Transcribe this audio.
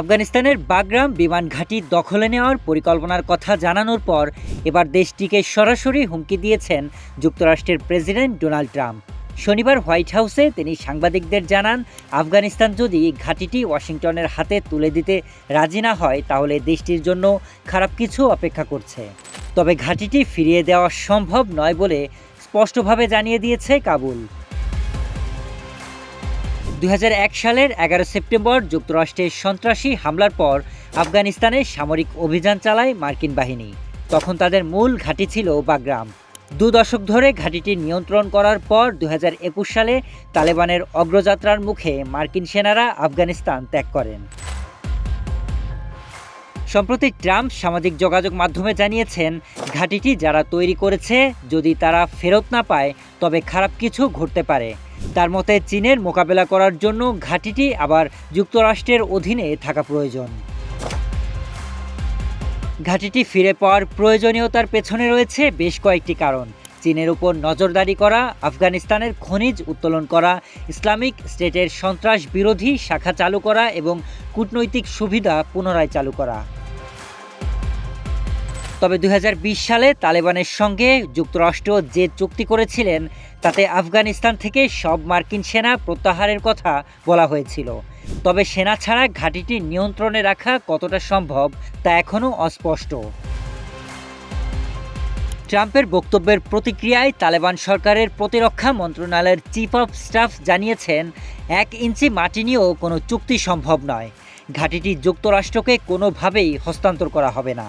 আফগানিস্তানের বাগরাম বিমান ঘাঁটি দখলে নেওয়ার পরিকল্পনার কথা জানানোর পর এবার দেশটিকে সরাসরি হুমকি দিয়েছেন যুক্তরাষ্ট্রের প্রেসিডেন্ট ডোনাল্ড ট্রাম্প। শনিবার হোয়াইট হাউসে তিনি সাংবাদিকদের জানান, আফগানিস্তান যদি ঘাঁটিটি ওয়াশিংটনের হাতে তুলে দিতে রাজি না হয়, তাহলে দেশটির জন্য খারাপ কিছু অপেক্ষা করছে। তবে ঘাঁটিটি ফিরিয়ে দেওয়া সম্ভব নয় বলে স্পষ্টভাবে জানিয়ে দিয়েছে কাবুল। দু হাজার এক সালের এগারো সেপ্টেম্বর যুক্তরাষ্ট্রের সন্ত্রাসী হামলার পর আফগানিস্তানে সামরিক অভিযান চালায় মার্কিন বাহিনী। তখন তাদের মূল ঘাঁটি ছিল বাগরাম। দু দশক ধরে ঘাঁটিটি নিয়ন্ত্রণ করার পর দু হাজার একুশ সালে তালেবানের অগ্রযাত্রার মুখে মার্কিন সেনারা আফগানিস্তান ত্যাগ করেন। সম্প্রতি ট্রাম্প সামাজিক যোগাযোগ মাধ্যমে জানিয়েছেন, ঘাঁটিটি যারা তৈরি করেছে, যদি তারা ফেরত না পায়, তবে খারাপ কিছু ঘটতে পারে। তার মতে চীনের মোকাবেলা করার জন্য ঘাঁটিটি আবার যুক্তরাষ্ট্রের অধীনে থাকা প্রয়োজন। ঘাঁটিটি ফিরে পাওয়ার প্রয়োজনীয়তার পেছনে রয়েছে বেশ কয়েকটি কারণ। চীনের উপর নজরদারি করা, আফগানিস্তানের খনিজ উত্তোলন করা, ইসলামিক স্টেটের সন্ত্রাস বিরোধী শাখা চালু করা এবং কূটনৈতিক সুবিধা পুনরায় চালু করা। তবে দু হাজার বিশ সালে তালেবানের সঙ্গে যুক্তরাষ্ট্র যে চুক্তি করেছিলেন, তাতে আফগানিস্তান থেকে সব মার্কিন সেনা প্রত্যাহারের কথা বলা হয়েছিল। তবে সেনা ছাড়া ঘাঁটিটি নিয়ন্ত্রণে রাখা কতটা সম্ভব, তা এখনও অস্পষ্ট। ট্রাম্পের বক্তব্যের প্রতিক্রিয়ায় তালেবান সরকারের প্রতিরক্ষা মন্ত্রণালয়ের চিফ অফ স্টাফ জানিয়েছেন, এক ইঞ্চি মাটি নিয়েও কোনো চুক্তি সম্ভব নয়। ঘাঁটিটি যুক্তরাষ্ট্রকে কোনোভাবেই হস্তান্তর করা হবে না।